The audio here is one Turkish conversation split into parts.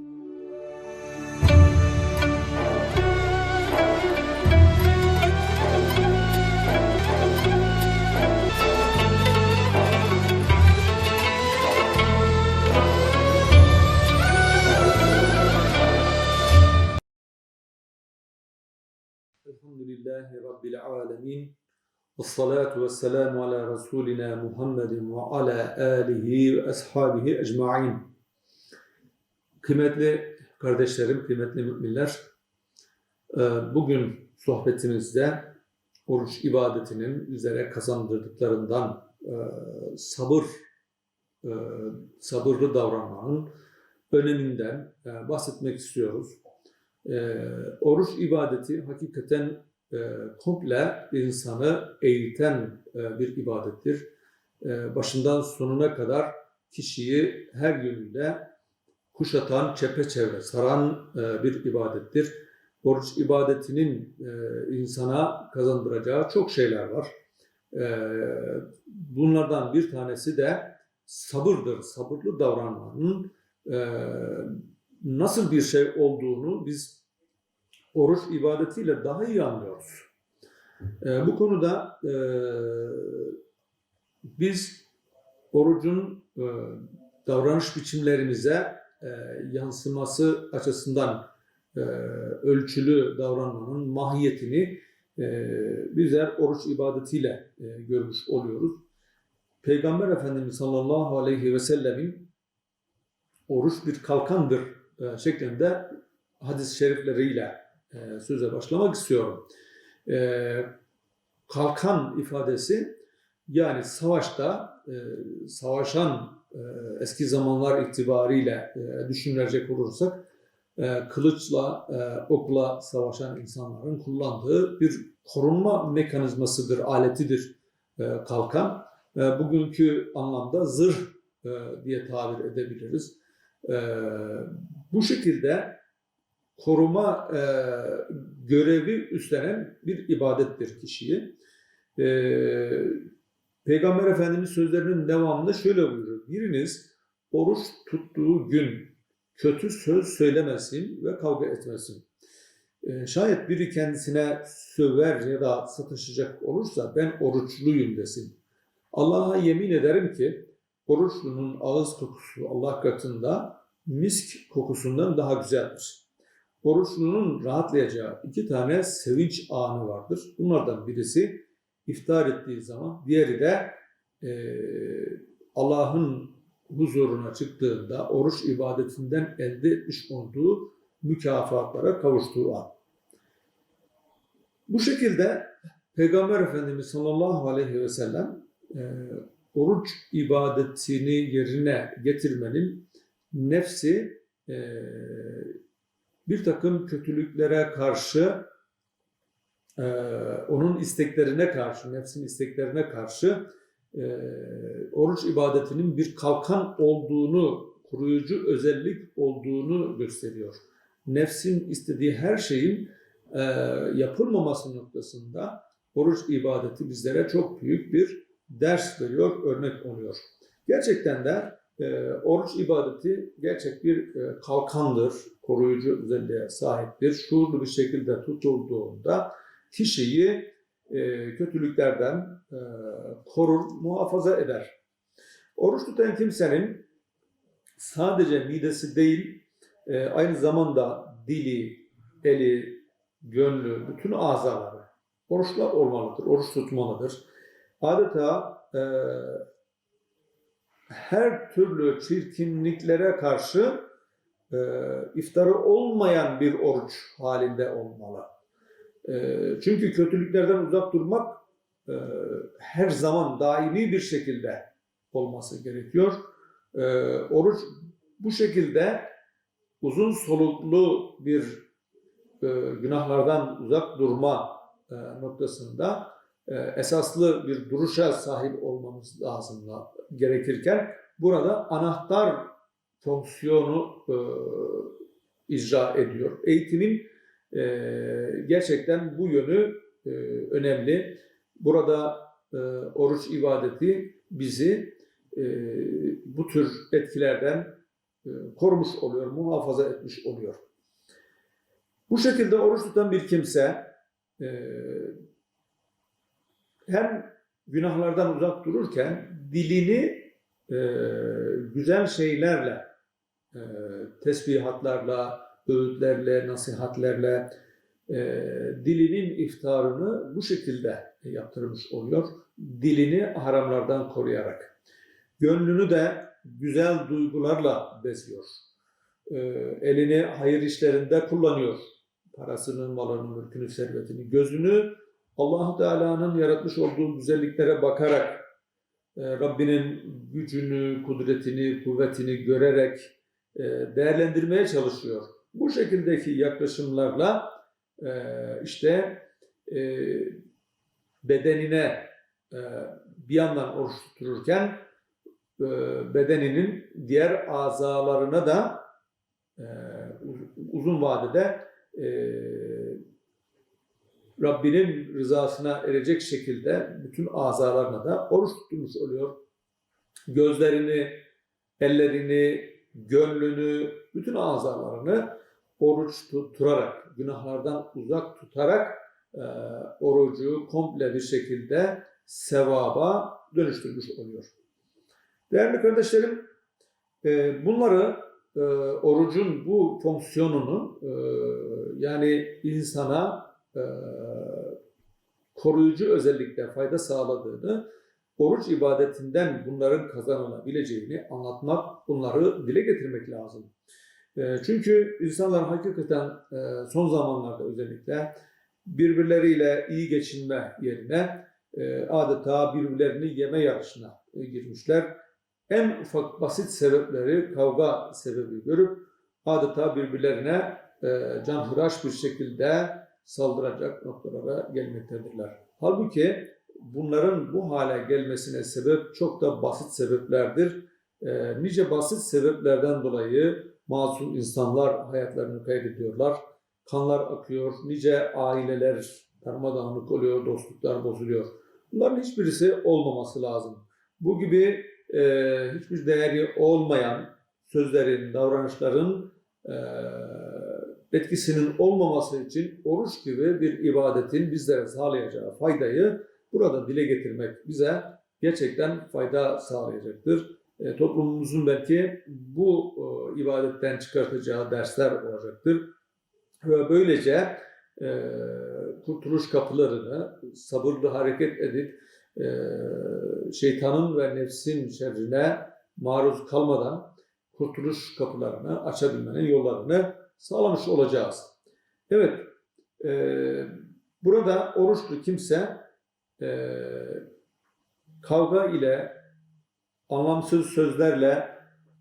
الحمد لله رب العالمين والصلاة والسلام على رسولنا محمد وعلى آله وأصحابه أجمعين. Kıymetli kardeşlerim, kıymetli müminler, e, bugün sohbetimizde oruç ibadetinin üzere kazandırdıklarından e, sabır, e, sabırlı davranmanın öneminden bahsetmek istiyoruz. Oruç ibadeti hakikaten komple insanı eğiten bir ibadettir. Başından sonuna kadar kişiyi her yönüyle kuşatan, çepeçevre saran bir ibadettir. Oruç ibadetinin insana kazandıracağı çok şeyler var. Bunlardan bir tanesi de sabırdır. Sabırlı davranmanın nasıl bir şey olduğunu biz oruç ibadetiyle daha iyi anlıyoruz. Bu konuda biz orucun davranış biçimlerimize yansıması açısından ölçülü davranmanın mahiyetini bizler oruç ibadetiyle görmüş oluyoruz. Peygamber Efendimiz sallallahu aleyhi ve sellemin oruç bir kalkandır şeklinde hadis-i şerifleriyle söze başlamak istiyorum. Kalkan ifadesi yani savaşta savaşan eski zamanlar itibariyle düşünülecek olursak kılıçla, okla savaşan insanların kullandığı bir korunma mekanizmasıdır, aletidir kalkan. Bugünkü anlamda zırh diye tabir edebiliriz. Bu şekilde koruma görevi üstlenen bir ibadettir kişiyi. Peygamber Efendimiz sözlerinin devamında şöyle buyuruyor. Biriniz oruç tuttuğu gün kötü söz söylemesin ve kavga etmesin. Şayet biri kendisine söver ya da satışacak olursa ben oruçluyum desin. Allah'a yemin ederim ki oruçlunun ağız kokusu Allah katında misk kokusundan daha güzeldir. Oruçlunun rahatlayacağı iki tane sevinç anı vardır. Bunlardan birisi iftar ettiği zaman, diğeri de e, Allah'ın huzuruna çıktığında oruç ibadetinden elde etmiş olduğu mükafatlara kavuştuğu an. Bu şekilde Peygamber Efendimiz sallallahu aleyhi ve sellem e, oruç ibadetini yerine getirmenin nefsi e, bir takım kötülüklere karşı e, onun isteklerine karşı, nefsin isteklerine karşı e, oruç ibadetinin bir kalkan olduğunu, koruyucu özellik olduğunu gösteriyor. Nefsin istediği her şeyin e, yapılmaması noktasında oruç ibadeti bizlere çok büyük bir ders veriyor, örnek oluyor. Gerçekten de e, oruç ibadeti gerçek bir e, kalkandır, koruyucu özelliğe sahiptir. Şuurlu bir şekilde tutulduğunda kişiyi e, kötülüklerden e, korur, muhafaza eder. Oruç tutan kimsenin sadece midesi değil, e, aynı zamanda dili, eli, gönlü, bütün azaları oruçlar olmalıdır, oruç tutmalıdır. Adeta e, her türlü çirkinliklere karşı e, iftarı olmayan bir oruç halinde olmalı. E, çünkü kötülüklerden uzak durmak e, her zaman daimi bir şekilde olması gerekiyor. E, oruç bu şekilde uzun soluklu bir e, günahlardan uzak durma e, noktasında esaslı bir duruşa sahip olmamız lazım gerekirken burada anahtar fonksiyonu icra ediyor. Eğitimin e, gerçekten bu yönü e, önemli. Burada e, oruç ibadeti bizi e, bu tür etkilerden e, korumuş oluyor, muhafaza etmiş oluyor. Bu şekilde oruç tutan bir kimse e, hem günahlardan uzak dururken dilini e, güzel şeylerle, e, tesbihatlarla, öğütlerle, nasihatlerle e, dilinin iftarını bu şekilde yaptırmış oluyor. Dilini haramlardan koruyarak. Gönlünü de güzel duygularla besliyor. E, elini hayır işlerinde kullanıyor. Parasını, malını, mülkünü, servetini. Gözünü allah Teala'nın yaratmış olduğu güzelliklere bakarak e, Rabbinin gücünü, kudretini, kuvvetini görerek e, değerlendirmeye çalışıyor. Bu şekildeki yaklaşımlarla e, işte e, bedenine e, bir yandan oruç tuttururken e, bedeninin diğer azalarına da e, uz- uzun vadede e, Rabbinin rızasına erecek şekilde bütün azalarına da oruç tutmuş oluyor. Gözlerini, ellerini, gönlünü, bütün azalarını oruç tutturarak, günahlardan uzak tutarak e, orucu komple bir şekilde sevaba dönüştürmüş oluyor. Değerli kardeşlerim, e, bunları e, orucun bu fonksiyonunu e, yani insana e, koruyucu özellikle fayda sağladığını, oruç ibadetinden bunların kazanılabileceğini anlatmak, bunları dile getirmek lazım. E, çünkü insanlar hakikaten e, son zamanlarda özellikle birbirleriyle iyi geçinme yerine e, adeta birbirlerini yeme yarışına e, girmişler. En ufak basit sebepleri kavga sebebi görüp adeta birbirlerine canhıraş bir şekilde saldıracak noktalara gelmektedirler. Halbuki bunların bu hale gelmesine sebep çok da basit sebeplerdir. Nice basit sebeplerden dolayı masum insanlar hayatlarını kaybediyorlar. Kanlar akıyor, nice aileler darmadağınık oluyor, dostluklar bozuluyor. Bunların hiçbirisi olmaması lazım. Bu gibi e, hiçbir değeri olmayan sözlerin, davranışların e, etkisinin olmaması için oruç gibi bir ibadetin bizlere sağlayacağı faydayı burada dile getirmek bize gerçekten fayda sağlayacaktır. E, toplumumuzun belki bu e, ibadetten çıkartacağı dersler olacaktır. Ve böylece e, kurtuluş kapılarını sabırlı hareket edip şeytanın ve nefsin şerrine maruz kalmadan kurtuluş kapılarını açabilmenin yollarını sağlamış olacağız. Evet, e, burada oruçlu kimse e, kavga ile anlamsız sözlerle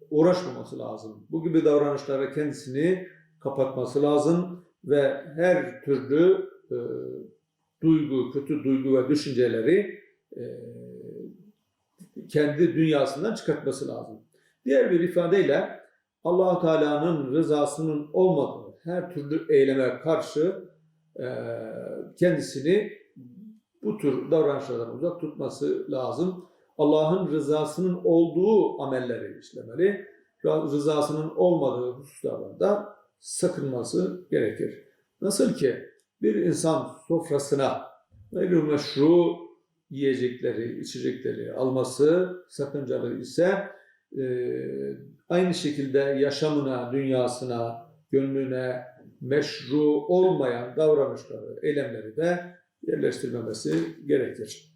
uğraşmaması lazım. Bu gibi davranışlara kendisini kapatması lazım ve her türlü e, duygu, kötü duygu ve düşünceleri e, kendi dünyasından çıkartması lazım. Diğer bir ifadeyle allah Teala'nın rızasının olmadığı her türlü eyleme karşı e, kendisini bu tür davranışlardan uzak tutması lazım. Allah'ın rızasının olduğu amelleri işlemeli, rızasının olmadığı hususlardan sakınması gerekir. Nasıl ki bir insan sofrasına gayrimeşru yiyecekleri, içecekleri alması sakıncalı ise e, aynı şekilde yaşamına, dünyasına, gönlüne meşru olmayan davranışları, eylemleri de yerleştirmemesi gerekir.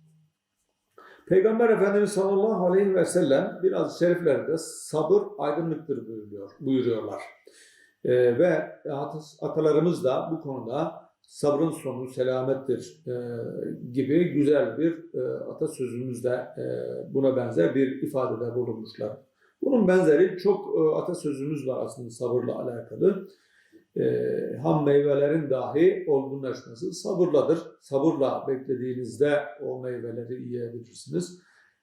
Peygamber Efendimiz sallallahu aleyhi ve sellem biraz şeriflerde sabır aydınlıktır buyuruyor, buyuruyorlar. Ee, ve atalarımız da bu konuda sabrın sonu selamettir e, gibi güzel bir e, atasözümüzde e, buna benzer bir ifadede bulunmuşlar. Bunun benzeri çok e, atasözümüz var aslında sabırla alakalı. E, ham meyvelerin dahi olgunlaşması sabırladır. Sabırla beklediğinizde o meyveleri yiyebilirsiniz.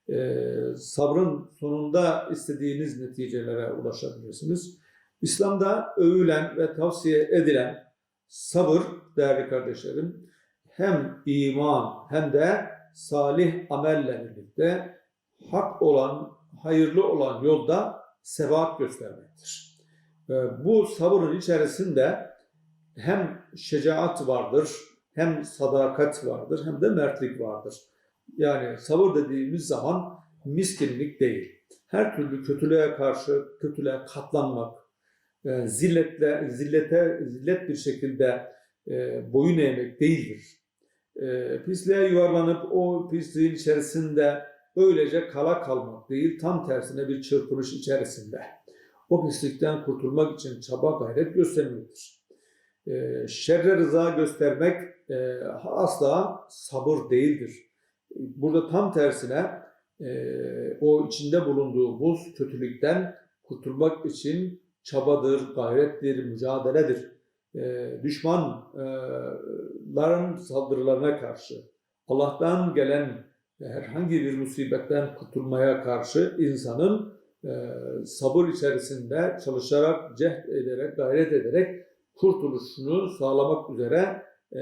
E, sabrın sonunda istediğiniz neticelere ulaşabilirsiniz. İslam'da övülen ve tavsiye edilen sabır değerli kardeşlerim hem iman hem de salih amelle birlikte hak olan, hayırlı olan yolda sebat göstermektir. E, bu sabırın içerisinde hem şecaat vardır, hem sadakat vardır, hem de mertlik vardır. Yani sabır dediğimiz zaman miskinlik değil. Her türlü kötülüğe karşı kötülüğe katlanmak, e, zilletle zillete zillet bir şekilde e, boyun eğmek değildir. E, pisliğe yuvarlanıp o pisliğin içerisinde öylece kala kalmak değil, tam tersine bir çırpınış içerisinde. O pislikten kurtulmak için çaba gayret göstermektir. E, şerre rıza göstermek e, asla sabır değildir. Burada tam tersine e, o içinde bulunduğu bu kötülükten kurtulmak için çabadır, gayrettir, mücadeledir. E, düşmanların saldırılarına karşı, Allah'tan gelen herhangi bir musibetten kurtulmaya karşı insanın sabır içerisinde çalışarak, cehd ederek, gayret ederek kurtuluşunu sağlamak üzere e,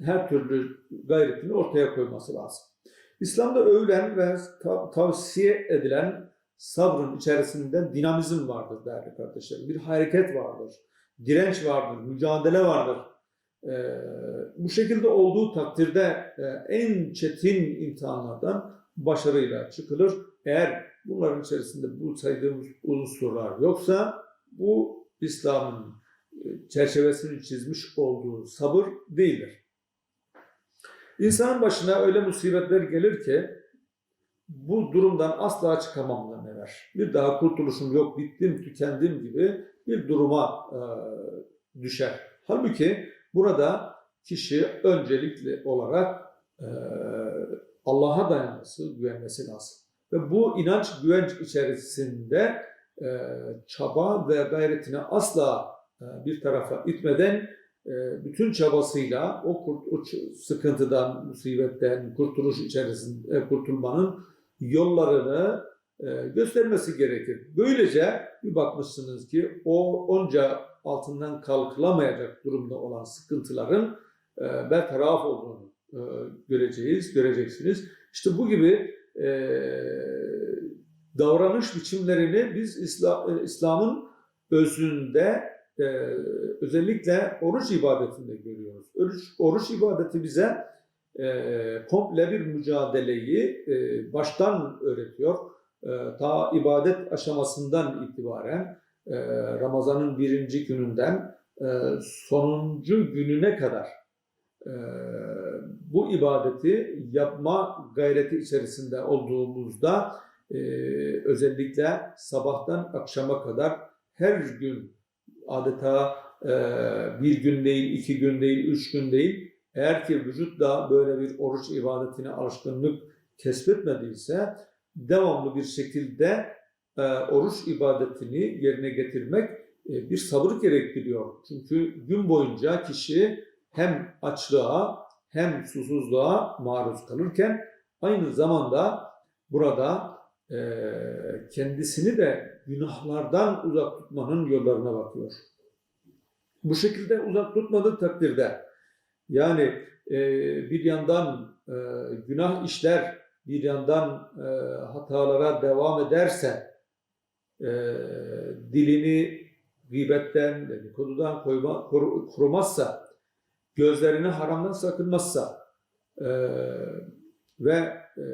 her türlü gayretini ortaya koyması lazım. İslam'da övülen ve ta- tavsiye edilen sabrın içerisinde dinamizm vardır değerli kardeşlerim. Bir hareket vardır, direnç vardır, mücadele vardır. Ee, bu şekilde olduğu takdirde e, en çetin imtihanlardan başarıyla çıkılır. Eğer bunların içerisinde bu saydığımız unsurlar yoksa bu İslam'ın e, çerçevesini çizmiş olduğu sabır değildir. İnsanın başına öyle musibetler gelir ki bu durumdan asla çıkamam demeler. Bir daha kurtuluşum yok, bittim, tükendim gibi bir duruma e, düşer. Halbuki burada kişi öncelikli olarak e, Allah'a dayanması, güvenmesi lazım. Ve bu inanç, güvenç içerisinde e, çaba ve gayretini asla e, bir tarafa itmeden e, bütün çabasıyla o, kurt, o sıkıntıdan, musibetten, kurtuluş içerisinde e, kurtulmanın yollarını e, göstermesi gerekir. Böylece bir bakmışsınız ki o onca altından kalkılamayacak durumda olan sıkıntıların e, bertaraf olduğunu e, göreceğiz, göreceksiniz. İşte bu gibi e, davranış biçimlerini biz İsla- e, İslam'ın özünde e, özellikle oruç ibadetinde görüyoruz. Oruç, oruç ibadeti bize e, komple bir mücadeleyi e, baştan öğretiyor. E, ta ibadet aşamasından itibaren e, Ramazan'ın birinci gününden e, sonuncu gününe kadar bu ibadeti yapma gayreti içerisinde olduğumuzda e, özellikle sabahtan akşama kadar her gün adeta e, bir gün değil, iki gün değil, üç gün değil. Eğer ki vücut da böyle bir oruç ibadetine alışkınlık kesbetmediyse devamlı bir şekilde e, oruç ibadetini yerine getirmek e, bir sabır gerektiriyor. Çünkü gün boyunca kişi hem açlığa hem susuzluğa maruz kalırken aynı zamanda burada e, kendisini de günahlardan uzak tutmanın yollarına bakıyor. Bu şekilde uzak tutmadığı takdirde yani e, bir yandan e, günah işler, bir yandan e, hatalara devam ederse, e, dilini gıybetten, dedikodudan korumazsa, gözlerini haramdan sakınmazsa e, ve e,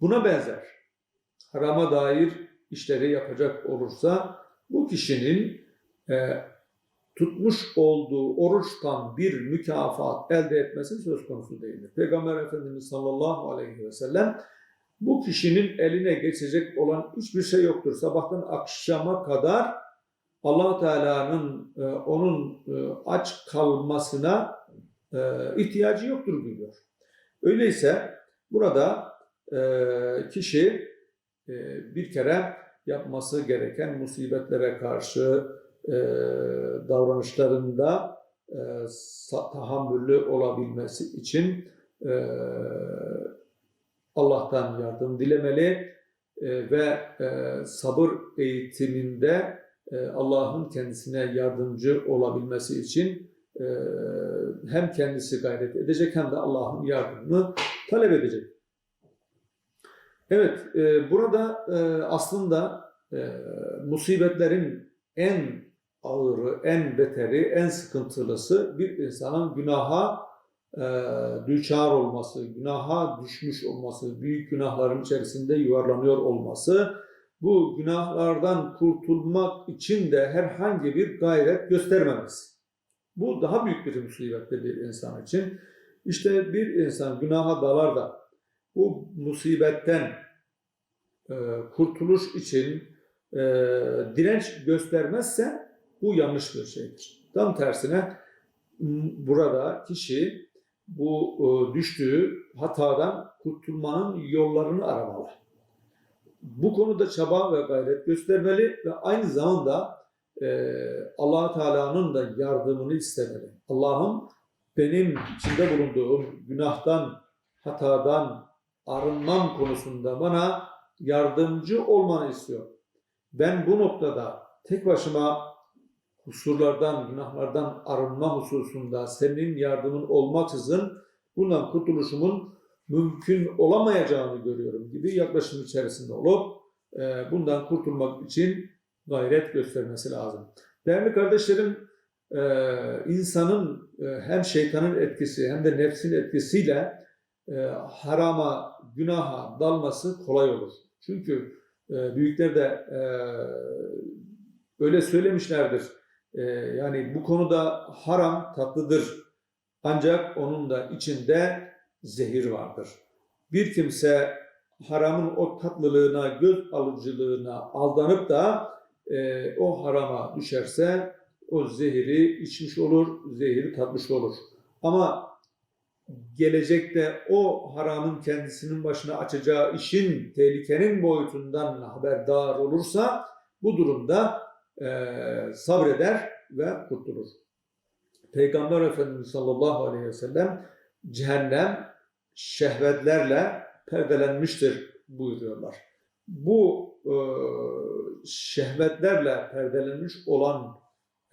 buna benzer harama dair işleri yapacak olursa bu kişinin e, tutmuş olduğu oruçtan bir mükafat elde etmesi söz konusu değildir. Peygamber Efendimiz sallallahu aleyhi ve sellem bu kişinin eline geçecek olan hiçbir şey yoktur. Sabahtan akşama kadar allah Teala'nın e, onun e, aç kalmasına e, ihtiyacı yoktur buyuruyor. Öyleyse burada e, kişi e, bir kere yapması gereken musibetlere karşı e, davranışlarında e, tahammüllü olabilmesi için e, Allah'tan yardım dilemeli e, ve e, sabır eğitiminde Allah'ın kendisine yardımcı olabilmesi için e, hem kendisi gayret edecek hem de Allah'ın yardımını talep edecek. Evet, e, burada e, aslında e, musibetlerin en ağırı, en beteri, en sıkıntılısı bir insanın günaha e, düçar olması, günaha düşmüş olması, büyük günahların içerisinde yuvarlanıyor olması, bu günahlardan kurtulmak için de herhangi bir gayret göstermemesi. Bu daha büyük bir musibettir bir insan için. İşte bir insan günaha dalar da bu musibetten e, kurtuluş için e, direnç göstermezse bu yanlış bir şeydir. Tam tersine burada kişi bu e, düştüğü hatadan kurtulmanın yollarını aramalı. Bu konuda çaba ve gayret göstermeli ve aynı zamanda e, allah Teala'nın da yardımını istemeli. Allah'ım benim içinde bulunduğum günahtan, hatadan arınmam konusunda bana yardımcı olmanı istiyor. Ben bu noktada tek başıma kusurlardan, günahlardan arınma hususunda senin yardımın olmaksızın bundan kurtuluşumun mümkün olamayacağını görüyorum gibi yaklaşım içerisinde olup e, bundan kurtulmak için gayret göstermesi lazım. Değerli kardeşlerim, e, insanın e, hem şeytanın etkisi hem de nefsin etkisiyle harama, günaha dalması kolay olur. Çünkü e, büyükler de öyle söylemişlerdir. Yani bu konuda haram tatlıdır. Ancak onun da içinde zehir vardır. Bir kimse haramın o tatlılığına, göz alıcılığına aldanıp da e, o harama düşerse o zehiri içmiş olur, zehiri tatmış olur. Ama gelecekte o haramın kendisinin başına açacağı işin tehlikenin boyutundan haberdar olursa bu durumda e, sabreder ve kurtulur. Peygamber Efendimiz sallallahu aleyhi ve sellem cehennem şehvetlerle perdelenmiştir buyuruyorlar. Bu e, şehvetlerle perdelenmiş olan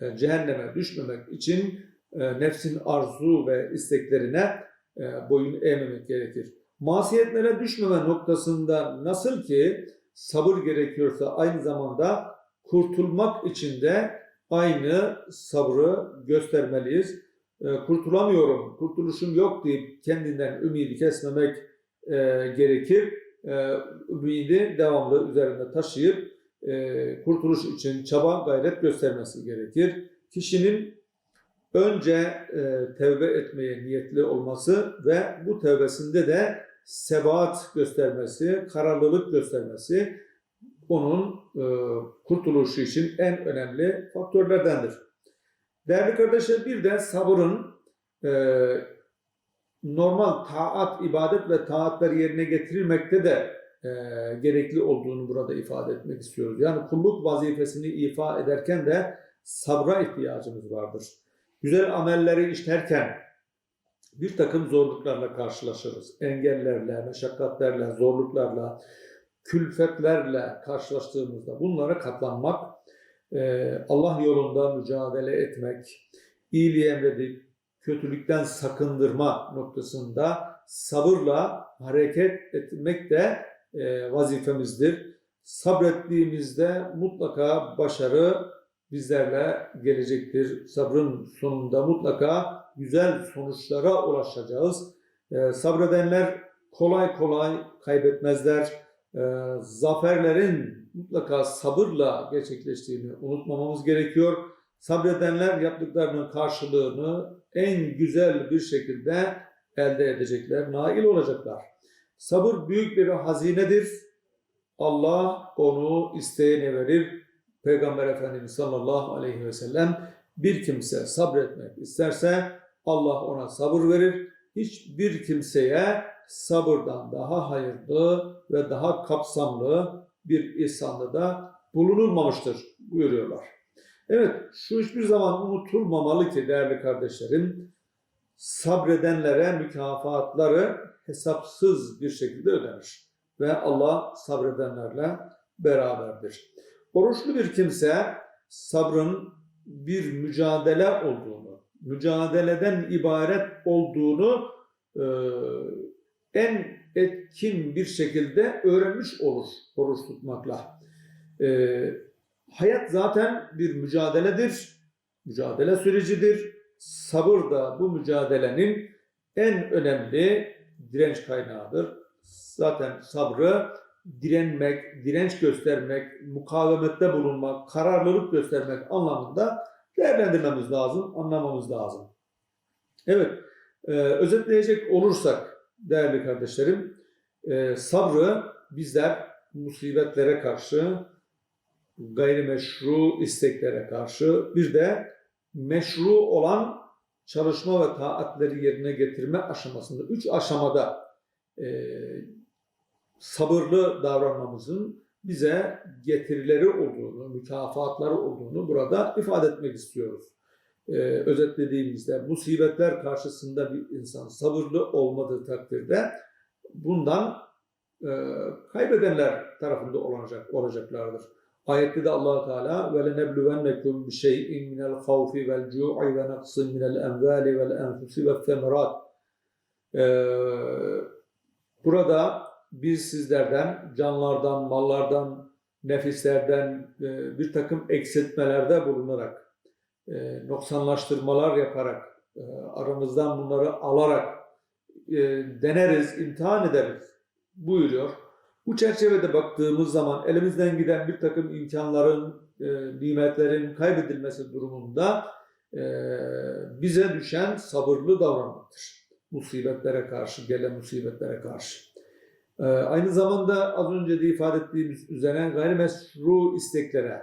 e, cehenneme düşmemek için e, nefsin arzu ve isteklerine e, boyun eğmemek gerekir. Masiyetlere düşmeme noktasında nasıl ki sabır gerekiyorsa aynı zamanda kurtulmak için de aynı sabrı göstermeliyiz. E, kurtulamıyorum, kurtuluşum yok deyip kendinden ümidi kesmemek e, gerekir. E, ümidi devamlı üzerinde taşıyıp e, kurtuluş için çaba gayret göstermesi gerekir. Kişinin önce e, tevbe etmeye niyetli olması ve bu tevbesinde de sebat göstermesi, kararlılık göstermesi onun e, kurtuluşu için en önemli faktörlerdendir. Değerli kardeşler bir de sabırın e, normal taat, ibadet ve taatları yerine getirilmekte de e, gerekli olduğunu burada ifade etmek istiyoruz. Yani kulluk vazifesini ifa ederken de sabra ihtiyacımız vardır. Güzel amelleri işlerken bir takım zorluklarla karşılaşırız. Engellerle, meşakkatlerle, zorluklarla, külfetlerle karşılaştığımızda bunlara katlanmak, Allah yolunda mücadele etmek, iyiliği emredip kötülükten sakındırma noktasında sabırla hareket etmek de e, vazifemizdir. Sabrettiğimizde mutlaka başarı bizlerle gelecektir. Sabrın sonunda mutlaka güzel sonuçlara ulaşacağız. E, sabredenler kolay kolay kaybetmezler. E, zaferlerin mutlaka sabırla gerçekleştiğini unutmamamız gerekiyor. Sabredenler yaptıklarının karşılığını en güzel bir şekilde elde edecekler, nail olacaklar. Sabır büyük bir hazinedir. Allah onu isteyene verir. Peygamber Efendimiz sallallahu aleyhi ve sellem bir kimse sabretmek isterse Allah ona sabır verir. Hiçbir kimseye sabırdan daha hayırlı ve daha kapsamlı bir ihsanda da bulunulmamıştır buyuruyorlar. Evet şu hiçbir zaman unutulmamalı ki değerli kardeşlerim sabredenlere mükafatları hesapsız bir şekilde ödenir. Ve Allah sabredenlerle beraberdir. Oruçlu bir kimse sabrın bir mücadele olduğunu, mücadeleden ibaret olduğunu e, en etkin bir şekilde öğrenmiş olur oruç tutmakla. Ee, hayat zaten bir mücadeledir. Mücadele sürecidir. Sabır da bu mücadelenin en önemli direnç kaynağıdır. Zaten sabrı direnmek, direnç göstermek, mukavemette bulunmak, kararlılık göstermek anlamında değerlendirmemiz lazım, anlamamız lazım. Evet, e, özetleyecek olursak değerli kardeşlerim, e, sabrı bizler musibetlere karşı, gayrimeşru isteklere karşı bir de meşru olan çalışma ve taatleri yerine getirme aşamasında, üç aşamada e, sabırlı davranmamızın bize getirileri olduğunu, mükafatları olduğunu burada ifade etmek istiyoruz. Ee, özetlediğimizde musibetler karşısında bir insan sabırlı olmadığı takdirde bundan e, kaybedenler tarafında olacak olacaklardır. Ayette de Allah Teala ve lenebluvennekum bi şey'in minel havfi vel cu'i ve naqsin minel envali vel enfusi ve semerat. Ee, burada biz sizlerden canlardan, mallardan, nefislerden e, bir takım eksiltmelerde bulunarak, e, noksanlaştırmalar yaparak, e, aramızdan bunları alarak e, deneriz, imtihan ederiz buyuruyor. Bu çerçevede baktığımız zaman elimizden giden bir takım imkanların, e, nimetlerin kaybedilmesi durumunda e, bize düşen sabırlı davranmaktır. Musibetlere karşı, gelen musibetlere karşı. Ee, Aynı zamanda az önce de ifade ettiğimiz üzere gayrimeşru isteklere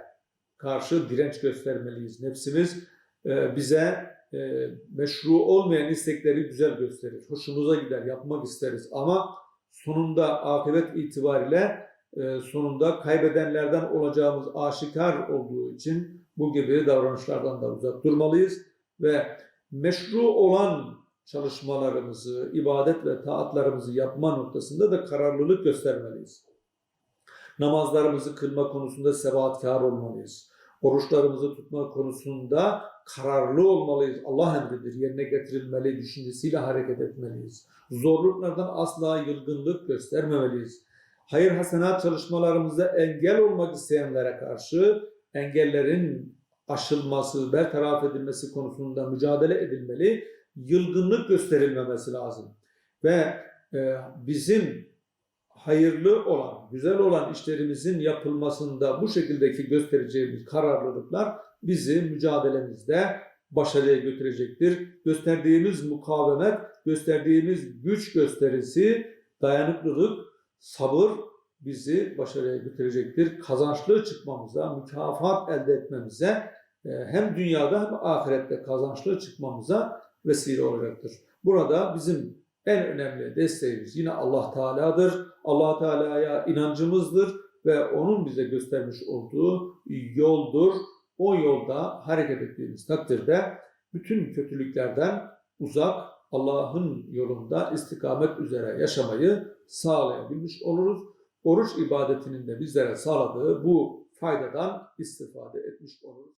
karşı direnç göstermeliyiz. Nefsimiz e, bize e, meşru olmayan istekleri güzel gösterir. Hoşumuza gider, yapmak isteriz ama sonunda akıbet itibariyle e, sonunda kaybedenlerden olacağımız aşikar olduğu için bu gibi davranışlardan da uzak durmalıyız ve meşru olan çalışmalarımızı, ibadet ve taatlarımızı yapma noktasında da kararlılık göstermeliyiz. Namazlarımızı kılma konusunda sebatkar olmalıyız. Oruçlarımızı tutma konusunda kararlı olmalıyız. Allah emridir, yerine getirilmeli düşüncesiyle hareket etmeliyiz. Zorluklardan asla yılgınlık göstermemeliyiz. Hayır hasenat çalışmalarımızda engel olmak isteyenlere karşı engellerin aşılması, bertaraf edilmesi konusunda mücadele edilmeli yılgınlık gösterilmemesi lazım. Ve e, bizim hayırlı olan, güzel olan işlerimizin yapılmasında bu şekildeki göstereceğimiz kararlılıklar bizi mücadelemizde başarıya götürecektir. Gösterdiğimiz mukavemet, gösterdiğimiz güç gösterisi, dayanıklılık, sabır bizi başarıya götürecektir. Kazançlı çıkmamıza, mükafat elde etmemize e, hem dünyada hem ahirette kazançlı çıkmamıza vesile olacaktır. Burada bizim en önemli desteğimiz yine Allah Teala'dır. Allah Teala'ya inancımızdır ve onun bize göstermiş olduğu yoldur. O yolda hareket ettiğimiz takdirde bütün kötülüklerden uzak Allah'ın yolunda istikamet üzere yaşamayı sağlayabilmiş oluruz. Oruç ibadetinin de bizlere sağladığı bu faydadan istifade etmiş oluruz.